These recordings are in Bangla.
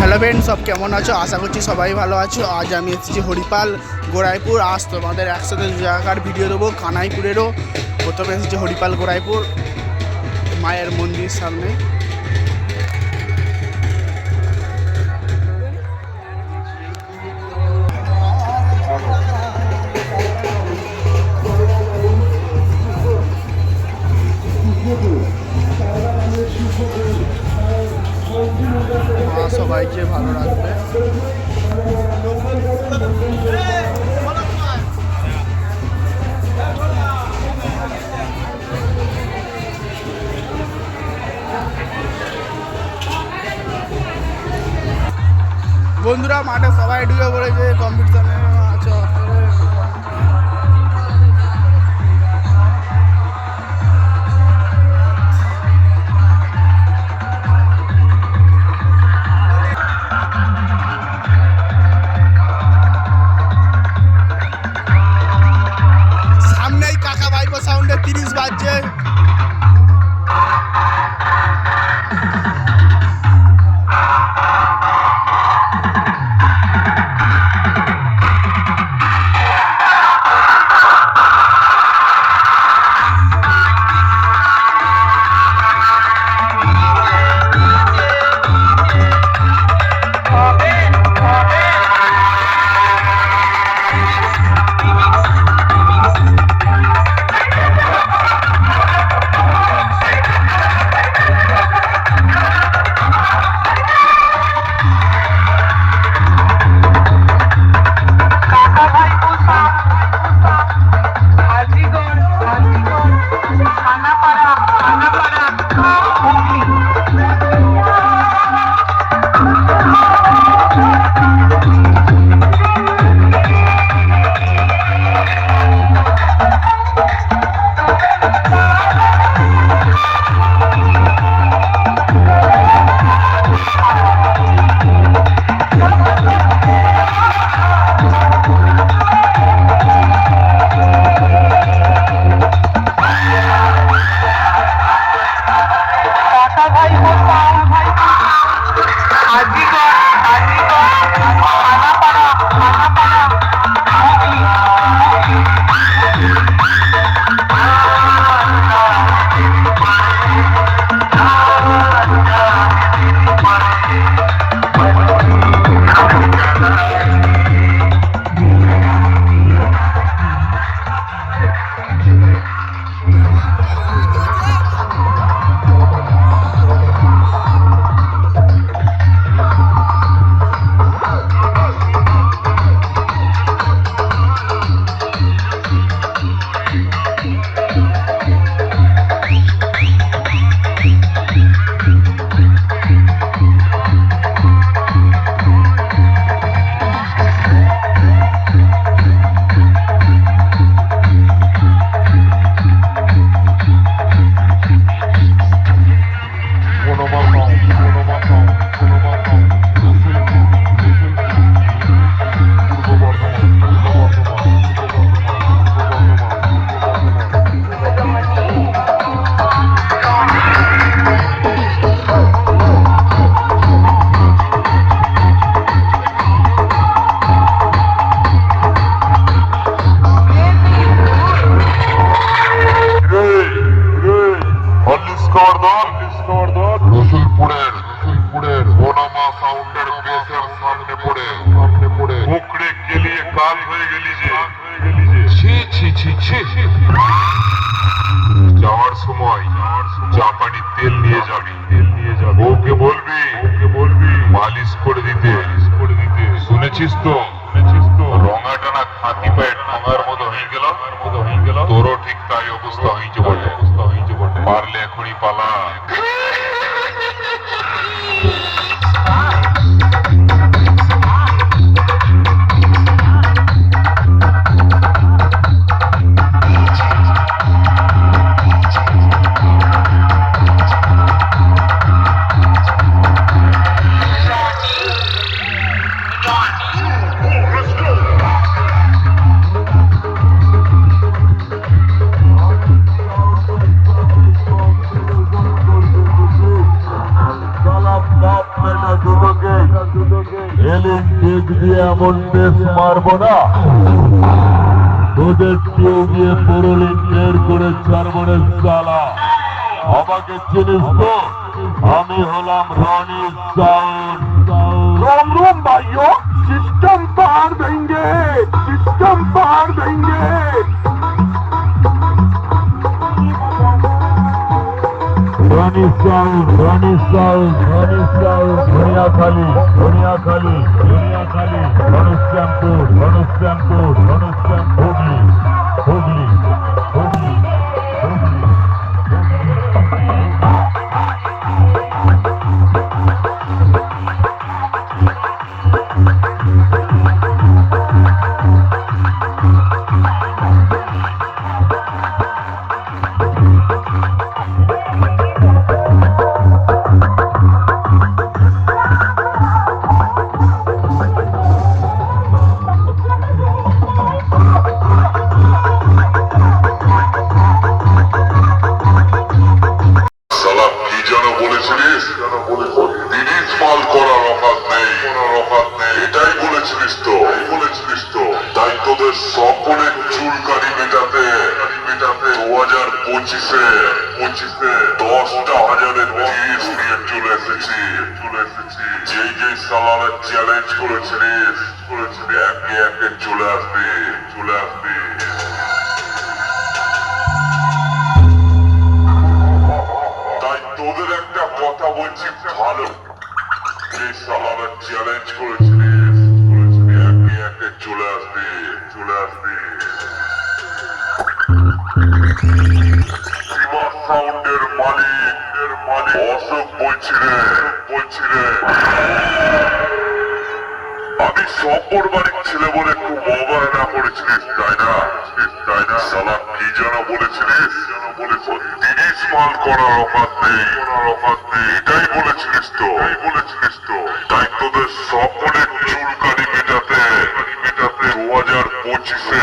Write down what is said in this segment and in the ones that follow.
হ্যালো ফ্রেন্ড সব কেমন আছো? আশা করছি সবাই ভালো আছো। আজ আমি এসেছি হরিপাল গোড়াইপুর আজ তোমাদের একসাথে জায়গার ভিডিও দেবো, কানাইপুরেরও। প্রথমে এসেছি হরিপাল গোড়াইপুর মায়ের মন্দির সামনে। বন্ধুরা মাঠে সবাই ঢুকে পড়েছে কম্পিটিশনে আছে। তিরিশ বাজছে রসুলপুরের রসুলপুরের ওনামা সাউন্ডের বেসের সামনে পড়ে। সামনে পড়ে। মুখড়ে গেলিয়ে কাল হয়ে গেলি যে। ছি ছি ছি ছি। যাওয়ার সময় জাপানি তেল নিয়ে যাবি। তেল নিয়ে যাবি। ওকে বলবি ওকে বলবি। মালিশ করে দিতে। করে দিতে। শুনেছিস তো? শুনেছিস তো? রঙা টানা খাতি পায়ে ঠোঙার মতো হয়ে গেল। মতো হয়ে গেল। তোরও ঠিক তাই অবস্থা হয়েছে বটে। অবস্থা হয়েছে বটে। পারলে Keep alive. খালি টেক দিয়ে এমন বেশ মারবো না। তোদের কেউ গিয়ে পড়লে টের করে ছাড়বো রে চালা। আমাকে চিনিস তো? আমি হলাম রনি সাউন্ড। রাম রাম ভাইও সিস্টেম পাহাড় ভেঙ্গে সিস্টেম পাহাড় ভেঙ্গে। Rony sound Rony sound Rony sound Dhaniakhali Dhaniakhali Dhaniakhali Dhanushyampur Dhanushyam Hooghly Hooghly Hooghly. বলেছিলিস তো বলেছিলিস তো তাই তোদের সকলের চুলকানি মেটাতে মেটাতে দু হাজার পঁচিশে পঁচিশে দশটা হাজারের তিরিশ নিয়ে চলে এসেছি চলে এসেছি। যেই যেই চ্যালেঞ্জ করেছিলিস করেছিলি একে একে চলে আসবি চলে আসবি। তাই তোদের একটা কথা বলছি, ভালো। যে সালারা চ্যালেঞ্জ করেছিলিস আমি সম্পর বাড়ির ছেলে বলে একটু অবহেলা করেছিলিস তাই না? তাই না? সালা কি যেন বলেছিলিস তিরিশ মাল করার অকাত নেই। করার অকাত নেই এটাই বলেছিলিস তো? এই বলেছিলিস তো? তাই তোদের সকলের চুলকানি মেটাতে মেটাতে দু হাজার পঁচিশে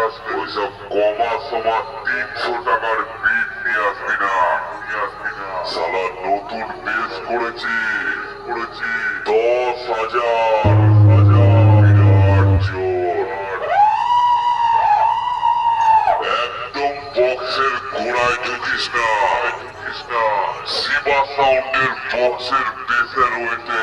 আসলে ওইসব কমা সমা তিনশো টাকার বিট নিয়ে আসবি না। সালা নতুন বেস করেছি করেছি দশ হাজার। হাজার জোর। একদম বক্সের গোড়ায় ঢুকিস না। ঢুকিস না। শিবা সাউন্ডের বক্সের বেসের ওয়েটে